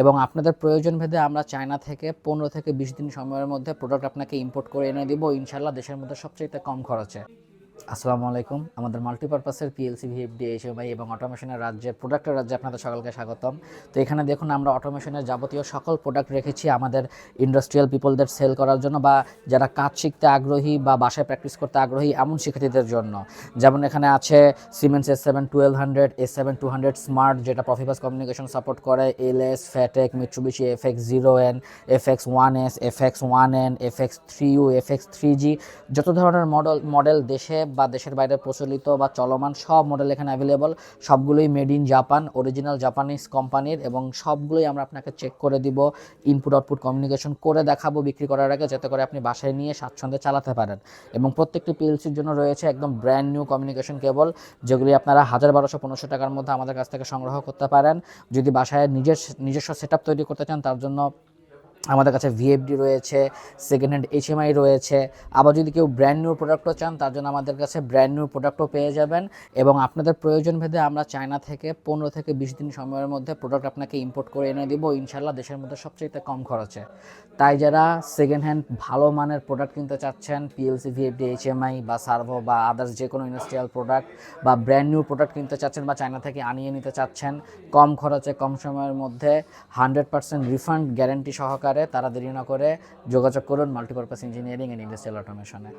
এবং আপনাদের প্রয়োজন ভেদে আমরা চায়না থেকে পনেরো থেকে বিশ দিন সময়ের মধ্যে প্রোডাক্ট আপনাকে ইম্পোর্ট করে এনে দিব। ইনশাল্লাহ দেশের মধ্যে সবচেয়ে কম খরচে। আসসালামু আলাইকুম। আমাদের মাল্টিপারপাসের পিএলসি ভিএফডি এইচএমআই এবং অটোমেশনের রাজ্যের প্রোডাক্টের রাজ্যে আপনাদের সকলকে স্বাগতম। তো এখানে দেখুন, আমরা অটোমেশনের যাবতীয় সকল প্রোডাক্ট রেখেছি আমাদের ইন্ডাস্ট্রিয়াল পিপলদের সেল করার জন্য বা যারা কাজ শিখতে আগ্রহী বা বাসায় প্র্যাকটিস করতে আগ্রহী এমন শিক্ষার্থীদের জন্য। যেমন এখানে আছে Siemens S seven twelve hundred S seven two hundred smart যেটা প্রফিবাস কমিউনিকেশন সাপোর্ট করে L S Fatek Mitsubishi F X zero N F X one S F X one N F X three U F X three G যত ধরনের model model দেশে বা দেশের বাইরে প্রচলিত বা চলমান সব মডেল এখানে অ্যাভেলেবল সবগুলোই made in Japan original Japanese কোম্পানির এবং সবগুলোই আমরা আপনাকে চেক করে দিব ইনপুট আউটপুট কমিউনিকেশন করে দেখাবো বিক্রি করার আগে, যাতে করে আপনি বাসায় নিয়ে স্বাচ্ছন্দ্যে চালাতে পারেন। এবং প্রত্যেকটি পিএলসির জন্য রয়েছে একদম ব্র্যান্ড নিউ কমিউনিকেশন কেবল যেগুলি আপনারা হাজার বারোশো, পনেরোশো টাকার মধ্যে আমাদের কাছ থেকে সংগ্রহ করতে পারেন। যদি বাসায় নিজের, নিজস্ব সেট তৈরি করতে চান, তার জন্য আমাদের কাছে ভিএফডি রয়েছে সেকেন্ড হ্যান্ড এইচএমআই রয়েছে। আবার যদি কেউ ব্র্যান্ড নিউ প্রোডাক্টও চান, তার জন্য আমাদের কাছে ব্র্যান্ড নিউ প্রোডাক্টও পেয়ে যাবেন। এবং আপনাদের প্রয়োজন ভেদে আমরা চায়না থেকে পনেরো থেকে বিশ দিন সময়ের মধ্যে প্রোডাক্ট আপনাকে ইম্পোর্ট করে এনে দিব। ইনশাল্লাহ দেশের মধ্যে সবচেয়ে কম খরচে। তাই যারা সেকেন্ড হ্যান্ড ভালো মানের প্রোডাক্ট কিনতে চাচ্ছেন পিএলসি ভিএফডি এইচএমআই বা সার্ভো বা আদার্স যে কোনো ইন্ডাস্ট্রিয়াল প্রোডাক্ট বা ব্র্যান্ড নিউ প্রোডাক্ট কিনতে চাচ্ছেন বা চায়না থেকে আনিয়ে নিতে চাচ্ছেন, কম খরচে, কম সময়ের মধ্যে হান্ড্রেড পার্সেন্ট রিফান্ড গ্যারেন্টি সহকারে তারা দেরি না করে যোগাযোগ করুন মাল্টিপারপাস ইঞ্জিনিয়ারিং অ্যান্ড ইন্ডাস্ট্রিয়াল অটোমেশনে